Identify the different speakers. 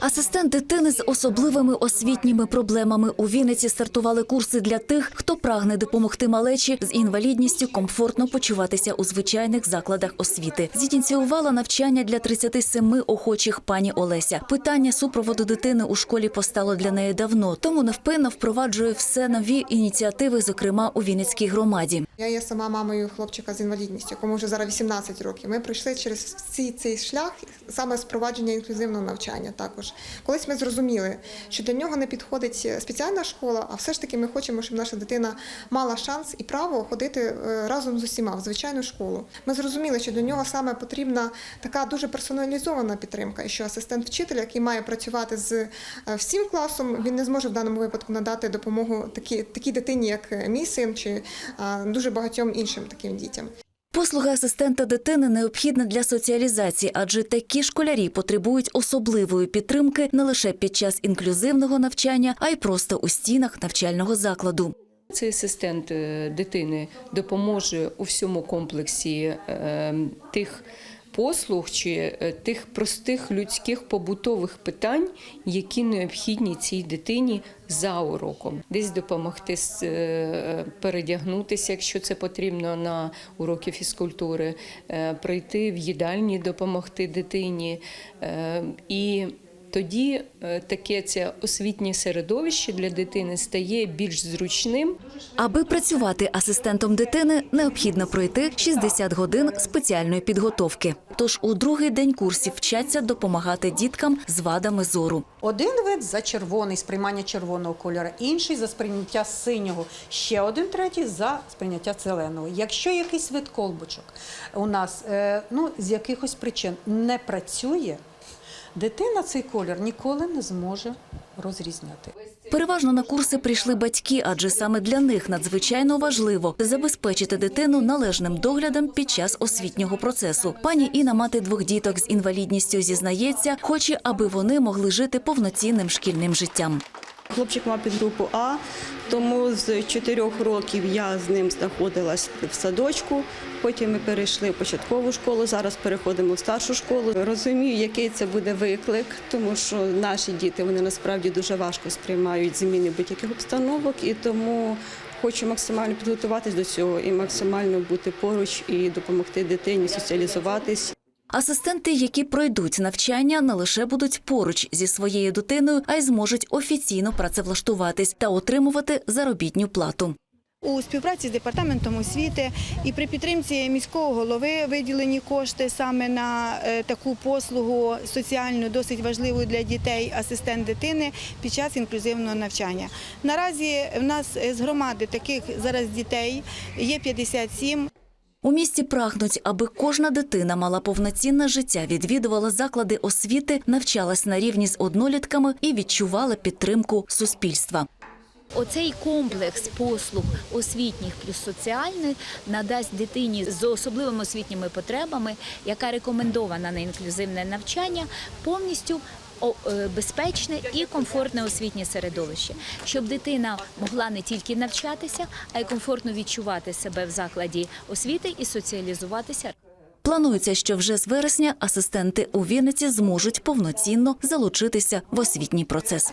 Speaker 1: Асистент дитини з особливими освітніми проблемами у Вінниці стартували курси для тих, хто прагне допомогти малечі з інвалідністю комфортно почуватися у звичайних закладах освіти. Зініціювала навчання для 37 охочих пані Олеся. Питання супроводу дитини у школі постало для неї давно, тому невпинно впроваджує все нові ініціативи, зокрема у Вінницькій громаді.
Speaker 2: Я є сама мамою хлопчика з інвалідністю, якому вже зараз 18 років. Ми пройшли через всі цей шлях саме спровадження інклюзивного навчання. Також колись ми зрозуміли, що для нього не підходить спеціальна школа, а все ж таки ми хочемо, щоб наша дитина мала шанс і право ходити е, разом з усіма в звичайну школу. Ми зрозуміли, що для нього саме потрібна така дуже персоналізована підтримка, і що асистент вчителя, який має працювати з е, всім класом, він не зможе в даному випадку надати допомогу такій, такій дитині, як мій син, чи е, дуже багатьом іншим таким дітям.
Speaker 1: Послуга асистента дитини необхідна для соціалізації, адже такі школярі потребують особливої підтримки не лише під час інклюзивного навчання, а й просто у стінах навчального закладу.
Speaker 3: Цей асистент е, дитини допоможе у всьому комплексі е, тих послуг чи е, тих простих людських побутових питань, які необхідні цій дитині за уроком. Десь допомогти е, передягнутися, якщо це потрібно на уроки фізкультури, е, прийти в їдальні, допомогти дитині. І тоді е, таке це освітнє середовище для дитини стає більш зручним.
Speaker 1: Аби працювати асистентом дитини, необхідно пройти 60 годин спеціальної підготовки. Тож у другий день курсів вчаться допомагати діткам з вадами зору.
Speaker 4: Один вид за червоний сприймання червоного кольору, інший за сприйняття синього, ще один третій за сприйняття зеленого. Якщо якийсь вид колбочок у нас е, ну, з якихось причин не працює, дитина цей колір ніколи не зможе розрізняти.
Speaker 1: Переважно на курси прийшли батьки, адже саме для них надзвичайно важливо забезпечити дитину належним доглядом під час освітнього процесу. Пані Інна, мати двох діток з інвалідністю, зізнається, хоче, аби вони могли жити повноцінним шкільним життям.
Speaker 5: Хлопчик мав підгрупу А, тому з чотирьох років я з ним знаходилась в садочку. Потім ми перейшли в початкову школу. Зараз переходимо в старшу школу. Розумію, який це буде виклик, тому що наші діти вони насправді дуже важко сприймають зміни будь-яких обстановок, і тому хочу максимально підготуватись до цього і максимально бути поруч і допомогти дитині соціалізуватись.
Speaker 1: Асистенти, які пройдуть навчання, не лише будуть поруч зі своєю дитиною, а й зможуть офіційно працевлаштуватись та отримувати заробітню плату.
Speaker 6: У співпраці з департаментом освіти і при підтримці міського голови виділені кошти саме на е, таку послугу соціальну, досить важливу для дітей, асистент дитини під час інклюзивного навчання. Наразі в нас з громади таких зараз дітей є 57.
Speaker 1: У місті прагнуть, аби кожна дитина мала повноцінне життя, відвідувала заклади освіти, навчалась на рівні з однолітками і відчувала підтримку суспільства.
Speaker 7: Оцей комплекс послуг освітніх плюс соціальних надасть дитині з особливими освітніми потребами, яка рекомендована на інклюзивне навчання, повністю безпечне і комфортне освітнє середовище, щоб дитина могла не тільки навчатися, а й комфортно відчувати себе в закладі освіти і соціалізуватися.
Speaker 1: Планується, що вже з вересня асистенти у Вінниці зможуть повноцінно залучитися в освітній процес.